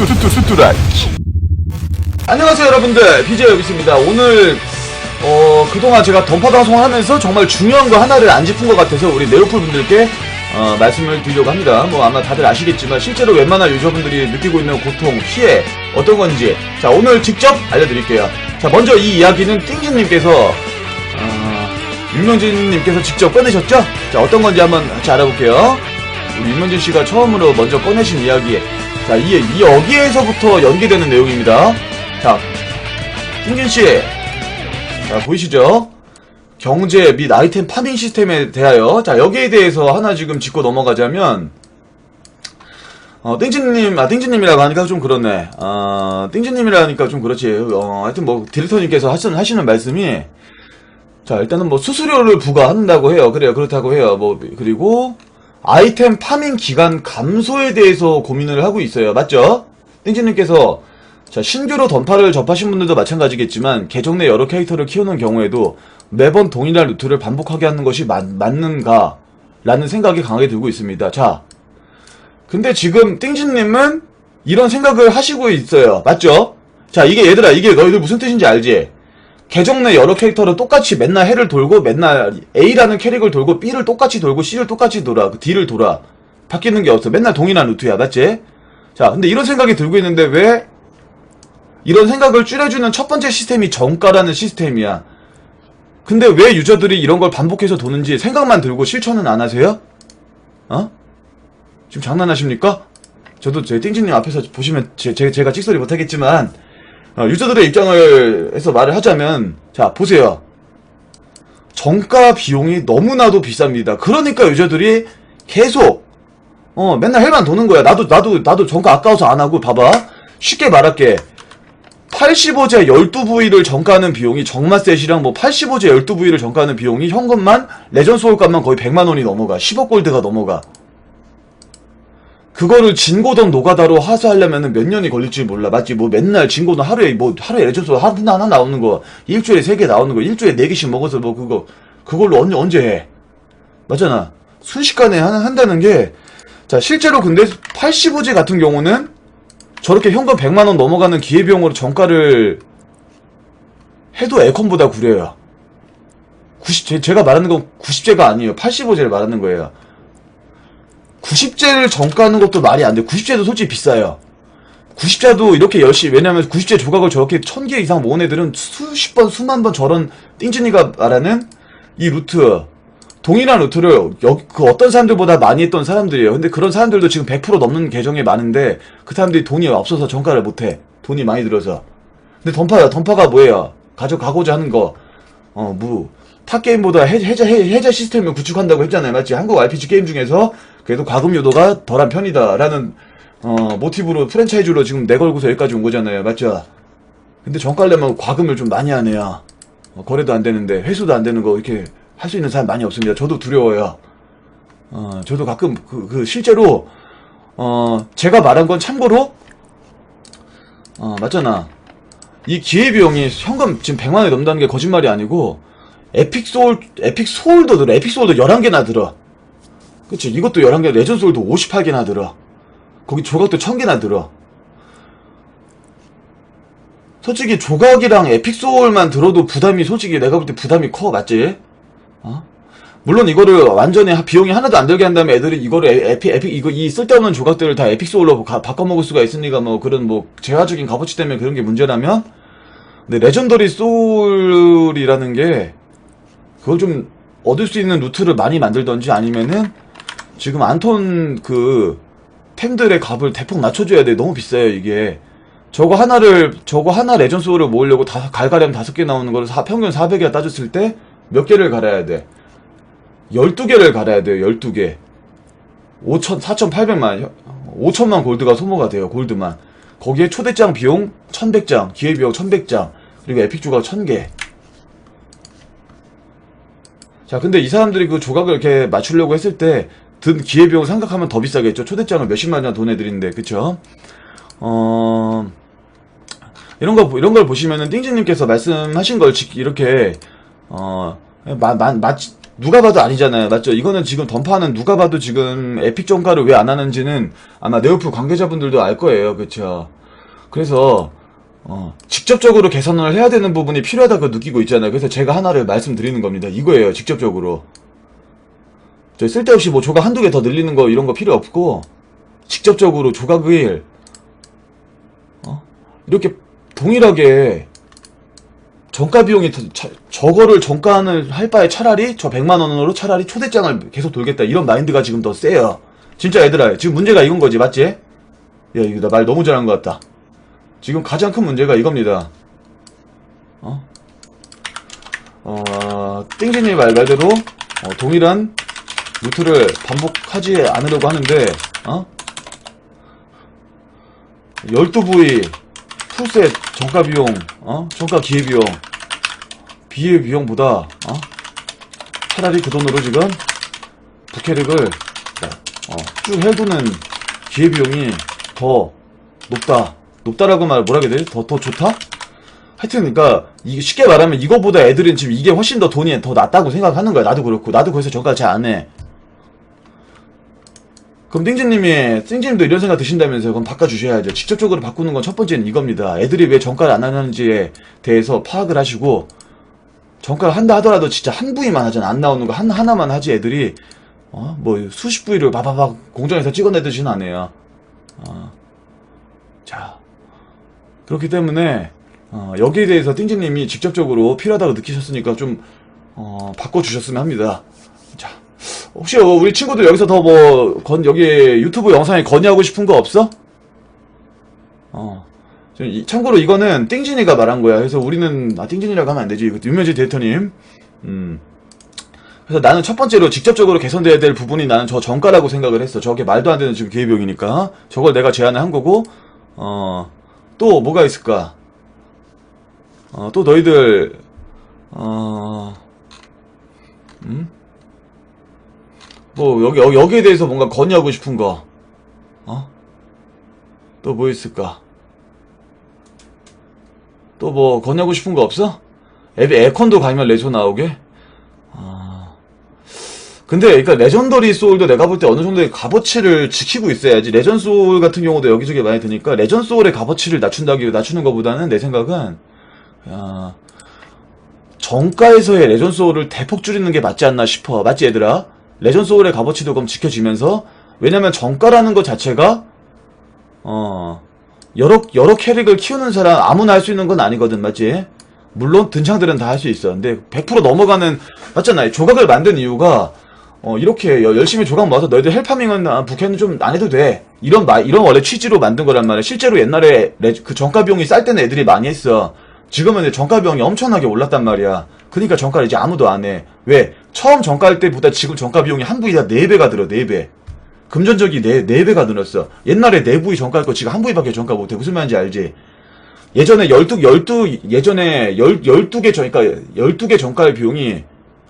뚜뚜뚜 뚜뚜라 안녕하세요 여러분들 BJ 여기 있습니다 오늘 어 그동안 제가 던파 방송을 하면서 정말 중요한 거 하나를 안 짚은 것 같아서 우리 네오플 분들께 어, 말씀을 드리려고 합니다 뭐 아마 다들 아시겠지만 실제로 웬만한 유저분들이 느끼고 있는 고통, 피해 어떤 건지 자 오늘 직접 알려드릴게요 자 먼저 이 이야기는 띵진님께서 어, 윤명진님께서 직접 꺼내셨죠? 자 어떤 건지 한번 같이 알아볼게요 우리 윤명진 씨가 처음으로 먼저 꺼내신 이야기. 자, 이, 이 여기에서부터 연계되는 내용입니다. 자, 김진 씨. 자, 보이시죠? 경제 및 아이템 파밍 시스템에 대하여. 자, 여기에 대해서 하나 지금 짚고 넘어가자면, 어, 땡진님, 아, 땡진님이라고 하니까 좀 그렇네. 어, 땡진님이라니까 좀 그렇지. 어, 하여튼 뭐, 디렉터님께서 하시는, 하시는 말씀이, 자, 일단은 뭐, 수수료를 부과한다고 해요. 그래요. 그렇다고 해요. 뭐, 그리고, 아이템 파밍 기간 감소에 대해서 고민을 하고 있어요. 맞죠? 땡지님께서 자 신규로 던파를 접하신 분들도 마찬가지겠지만 계정 내 여러 캐릭터를 키우는 경우에도 매번 동일한 루트를 반복하게 하는 것이 맞, 맞는가? 라는 생각이 강하게 들고 있습니다. 자, 근데 지금 띵진님은 이런 생각을 하시고 있어요. 맞죠? 자, 이게 얘들아, 이게 너희들 무슨 뜻인지 알지? 계정 내 여러 캐릭터를 똑같이 맨날 해를 돌고 맨날 A라는 캐릭을 돌고 B를 똑같이 돌고 C를 똑같이 돌아 그 D를 돌아 바뀌는 게 없어 맨날 동일한 루트야 맞지? 자 근데 이런 생각이 들고 있는데 왜 이런 생각을 줄여주는 첫 번째 시스템이 정가라는 시스템이야 근데 왜 유저들이 이런 걸 반복해서 도는지 생각만 들고 실천은 안 하세요? 어? 지금 장난하십니까? 저도 제 띵진님 앞에서 보시면 제, 제, 제가 찍소리 못하겠지만 어, 유저들의 입장을 해서 말을 하자면 자 보세요. 정가 비용이 너무나도 비쌉니다. 그러니까 유저들이 계속 어 맨날 헬만 도는 거야. 나도 나도 나도 정가 아까워서 안 하고 봐봐. 쉽게 말할게. 85제 12V를 정가하는 비용이 정마셋이랑 뭐 85제 12V를 정가하는 비용이 현금만 레전 소울 값만 거의 100만원이 넘어가. 10억 골드가 넘어가 그거를 진고던 노가다로 하수하려면 몇 년이 걸릴지 몰라. 맞지? 뭐 맨날 진고던 하루에 뭐 하루에 레전소 하나 하나 나오는 거, 일주일에 세 개 나오는 거, 일주일에 네 개씩 먹어서 뭐 그거 그걸로 언제 언제 해? 맞잖아. 순식간에 한, 한다는 게 자, 실제로 근데 85제 같은 경우는 저렇게 현금 100만 원 넘어가는 기회 비용으로 정가를 해도 에컨보다 구려요. 90, 제, 제가 말하는 건 90제가 아니에요. 85제를 말하는 거예요. 90제를 정가하는 것도 말이 안 돼. 90제도 솔직히 비싸요. 90자도 이렇게 열심히, 왜냐면 90제 조각을 저렇게 1000개 이상 모은 애들은 수십 번, 수만 번 저런 띵진이가 말하는 이 루트, 동일한 루트를 여, 그 어떤 사람들보다 많이 했던 사람들이에요. 근데 그런 사람들도 지금 100% 넘는 계정이 많은데 그 사람들이 돈이 없어서 정가를 못해. 돈이 많이 들어서. 근데 던파야, 던파가 뭐예요? 가져가고자 하는 거, 어, 무. 타 게임보다 해, 해자, 해, 해자 시스템을 구축한다고 했잖아요. 맞지? 한국 RPG 게임 중에서 그래도 과금 유도가 덜한 편이다라는 어, 모티브로 프랜차이즈로 지금 내걸고서 여기까지 온 거잖아요. 맞죠? 근데 정가려면 과금을 좀 많이 하네요. 어, 거래도 안 되는데 회수도 안 되는 거 이렇게 할 수 있는 사람 많이 없습니다. 저도 두려워요. 어, 저도 가끔 그, 그 실제로 어, 제가 말한 건 참고로 어, 맞잖아. 이 기회비용이 현금 지금 100만 원이 넘는다는 게 거짓말이 아니고 에픽 소울 에픽 소울도 들어. 에픽 소울도 11개나 들어. 그치 이것도 11개 레전 소울도 58개나 들어. 거기 조각도 1000개나 들어. 솔직히 조각이랑 에픽 소울만 들어도 부담이 솔직히 내가 볼 때 부담이 커 맞지? 어? 물론 이거를 완전히 하- 비용이 하나도 안 들게 한 다음에 애들이 이거를 에- 에픽 에픽 이거 이 쓸데없는 조각들을 다 에픽 소울로 가- 바꿔 먹을 수가 있으니까 뭐 그런 뭐 재화적인 값어치 때문에 그런 게 문제라면 근데 레전더리 소울이라는 게 그걸 좀 얻을 수 있는 루트를 많이 만들던지 아니면은 지금 안톤 그 템들의 값을 대폭 낮춰줘야 돼. 너무 비싸요 이게. 저거 하나를 저거 하나 레전 소울을 모으려고 다 갈가량 다섯 개 나오는 거를 사, 평균 400개 따졌을 때 몇 개를 갈아야 돼? 12개를 갈아야 돼요. 12개. 5천 4,800만 5천만 골드가 소모가 돼요. 골드만. 거기에 초대장 비용 1,100장, 기회 비용 1,100장, 그리고 에픽 조각 1,000개. 자, 근데 이 사람들이 그 조각을 이렇게 맞추려고 했을 때 든 기회비용 생각하면 더 비싸겠죠. 초대장을 몇십만 원돈 애들인데, 그쵸? 어, 이런 거, 이런 걸 보시면은 띵지님께서 말씀하신 걸 지- 이렇게, 어, 마, 누가 봐도 아니잖아요. 맞죠? 이거는 지금 던파는 누가 봐도 지금 에픽 정가를 왜 안 하는지는 아마 네오프 관계자분들도 알 거예요. 그쵸? 그래서, 어, 직접적으로 개선을 해야 되는 부분이 필요하다고 느끼고 있잖아요. 그래서 제가 하나를 말씀드리는 겁니다. 이거예요. 직접적으로. 저 쓸데없이 뭐 조각 한두 개 더 늘리는 거 이런 거 필요 없고, 직접적으로 조각을, 어? 이렇게 동일하게 정가 비용이 더- 차- 저거를 정가를 할 바에 차라리 저 100만 원으로 차라리 초대장을 계속 돌겠다 이런 마인드가 지금 더 세요. 진짜 얘들아 지금 문제가 이건 거지 맞지? 야 이거 나 말 너무 잘한 것 같다. 지금 가장 큰 문제가 이겁니다. 어? 어, 띵진이 말, 말대로 어, 동일한 루트를 반복하지 않으려고 하는데 어? 12부위 풀셋 정가 비용, 어? 정가 기회 비용, 비회 비용보다, 어? 차라리 그 돈으로 지금 부캐릭을, 어, 쭉 해두는 기회 비용이 더 높다. 높다라고 말, 뭐라 해야 돼? 더, 더 좋다? 하여튼, 그니까, 이게 쉽게 말하면 이거보다 애들은 지금 이게 훨씬 더 돈이 더 낫다고 생각하는 거야. 나도 그렇고. 나도 그래서 정가 잘 안 해. 그럼 띵진님이 띵진님도 이런 생각 드신다면서요? 그럼 바꿔주셔야죠. 직접적으로 바꾸는 건 첫 번째는 이겁니다. 애들이 왜 정가를 안 하는지에 대해서 파악을 하시고 정가를 한다 하더라도 진짜 한 부위만 하잖아. 안 나오는 거 한 하나만 하지 애들이 어? 뭐 수십 부위를 바바박 공장에서 찍어내듯이는 안 해요. 어. 자 그렇기 때문에 어, 여기에 대해서 띵진님이 직접적으로 필요하다고 느끼셨으니까 좀 어, 바꿔주셨으면 합니다. 자 혹시 어, 우리 친구들 여기서 더 뭐 건 여기 유튜브 영상에 건의하고 싶은 거 없어? 어. 참고로 이거는 띵진이가 말한 거야. 그래서 우리는 아 띵진이라고 하면 안 되지. 이거 유명지 데이터님. 음. 그래서 나는 첫 번째로 직접적으로 개선돼야 될 부분이 나는 저 정가라고 생각을 했어. 저게 말도 안 되는 지금 기회비용이니까. 저걸 내가 제안을 한 거고. 어. 또 뭐가 있을까? 어, 또 너희들 어. 음? 뭐 여기 여- 여기에 대해서 뭔가 건의하고 싶은 거, 어? 또 뭐 있을까? 또 뭐 건의하고 싶은 거 없어? 에 에컨도 가면 레저 나오게? 아. 근데 그러니까 레전더리 소울도 내가 볼 때 어느 정도의 값어치를 지키고 있어야지. 레전 소울 같은 경우도 여기저기 많이 드니까 레전 소울의 값어치를 낮춘다기 낮추는 것보다는 내 생각은 야, 정가에서의 레전 소울을 대폭 줄이는 게 맞지 않나 싶어. 맞지 얘들아? 레전 소울의 값어치도 그럼 지켜지면서 왜냐면 정가라는 것 자체가 어 여러 여러 캐릭을 키우는 사람 아무나 할 수 있는 건 아니거든 맞지? 물론 등창들은 다 할 수 있어. 근데 100% 넘어가는 맞잖아. 조각을 만든 이유가 어 이렇게 여- 열심히 조각 모아서 너희들 헬파밍은 아, 북해는 좀 안 해도 돼. 이런 마, 이런 원래 취지로 만든 거란 말이야. 실제로 옛날에 레- 그 정가 비용이 쌀 때는 애들이 많이 했어. 지금은 정가 비용이 엄청나게 올랐단 말이야. 그러니까 정가를 이제 아무도 안 해. 왜? 처음 정가할 때보다 지금 정가 비용이 한 부위 다 4배가 들어. 4배. 금전적이 4, 4배가 늘었어. 옛날에 4부위 정가할 거 지금 한 부위밖에 정가 못해. 무슨 말인지 알지? 예전에 12, 12, 예전에 10, 12개 정, 그러니까 12개 정가의 비용이,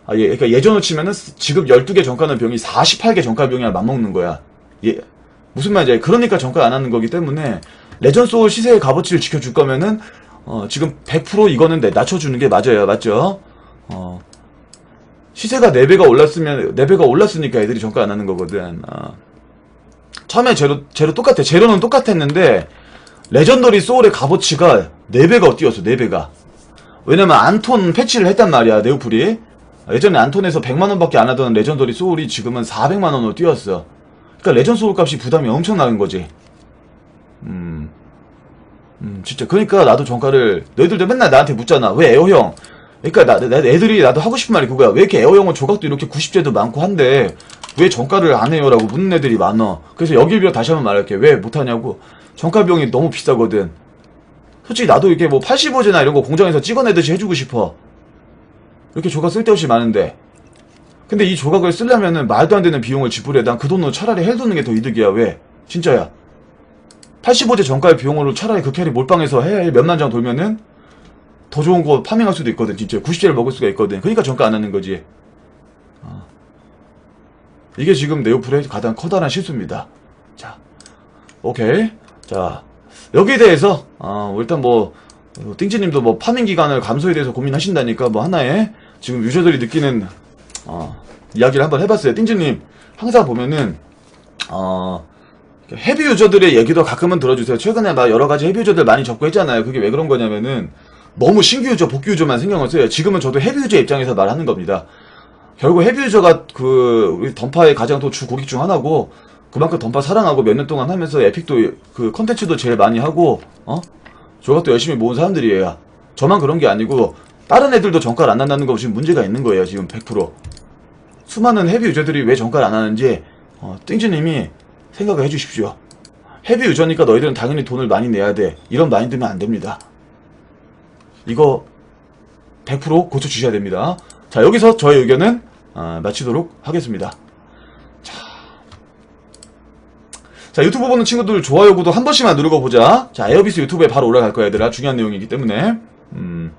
아, 예, 그러니까 예전으로 치면은 지금 12개 정가는 비용이 48개 정가 비용이랑 맞먹는 거야. 예, 무슨 말인지 알지? 그러니까 정가 안 하는 거기 때문에, 레전 소울 시세의 값어치를 지켜줄 거면은, 어, 지금 100% 이거는 내- 낮춰주는 게 맞아요. 맞죠? 어, 시세가 4배가 올랐으면, 4배가 올랐으니까 애들이 정가 안 하는 거거든. 어. 처음에 제로, 제로 똑같아. 제로는 똑같았는데, 레전더리 소울의 값어치가 4배가 뛰었어, 4배가. 왜냐면 안톤 패치를 했단 말이야, 네오플이. 예전에 안톤에서 100만원밖에 안 하던 레전더리 소울이 지금은 400만원으로 뛰었어. 그니까 레전 소울 값이 부담이 엄청나는 거지. 음. 음, 진짜. 그러니까 나도 정가를, 너희들도 맨날 나한테 묻잖아. 왜 에어형? 그러니까 나, 나- 애들이 나도 하고 싶은 말이 그거야. 왜 이렇게 에어형은 조각도 이렇게 90제도 많고 한데 왜 정가를 안 해요? 라고 묻는 애들이 많아. 그래서 여기 비어 다시 한번 말할게. 왜 못하냐고. 정가 비용이 너무 비싸거든. 솔직히 나도 이렇게 뭐 85제나 이런 거 공장에서 찍어내듯이 해주고 싶어. 이렇게 조각 쓸데없이 많은데. 근데 이 조각을 쓰려면은 말도 안 되는 비용을 지불해. 난 그 돈으로 차라리 헬 도는 게 더 이득이야. 왜? 진짜야. 85제 정가의 비용으로 차라리 그 캐리 몰빵해서 해 몇만 장 돌면은 더 좋은 거 파밍할 수도 있거든. 진짜 90제를 먹을 수가 있거든. 그러니까 정가 안 하는 거지. 어. 이게 지금 네오플의 가장 커다란 실수입니다. 자, 오케이. 자, 여기에 대해서 어, 일단 뭐 어, 띵지님도 뭐 파밍 기간을 감소에 대해서 고민하신다니까 뭐 하나의 지금 유저들이 느끼는 어, 이야기를 한번 해봤어요. 띵즈님 항상 보면은 어, 헤비 유저들의 얘기도 가끔은 들어주세요. 최근에 막 여러 가지 헤비 유저들 많이 접고 했잖아요. 그게 왜 그런 거냐면은 너무 신규 유저, 복귀 유저만 써요. 지금은 저도 헤비 유저 입장에서 말하는 겁니다. 결국 헤비 유저가 그 우리 던파의 가장 또 주 고객 중 하나고 그만큼 던파 사랑하고 몇 년 동안 하면서 에픽도 그 컨텐츠도 제일 많이 하고 어? 저가 또 열심히 모은 사람들이에요. 저만 그런 게 아니고 다른 애들도 정가를 안 난다는 거 지금 문제가 있는 거예요. 지금 100%. 수많은 헤비 유저들이 왜 정가를 안 하는지 어, 띵즈님이 생각을 해주십시오. 헤비 유저니까 너희들은 당연히 돈을 많이 내야 돼. 이런 마인드면 안 됩니다. 이거 100% 고쳐주셔야 됩니다. 자 여기서 저의 의견은 아, 마치도록 하겠습니다. 자, 자 유튜브 보는 친구들 좋아요 구독 한 번씩만 누르고 보자. 자 에어비스 유튜브에 바로 올라갈 거야 얘들아 중요한 내용이기 때문에 음.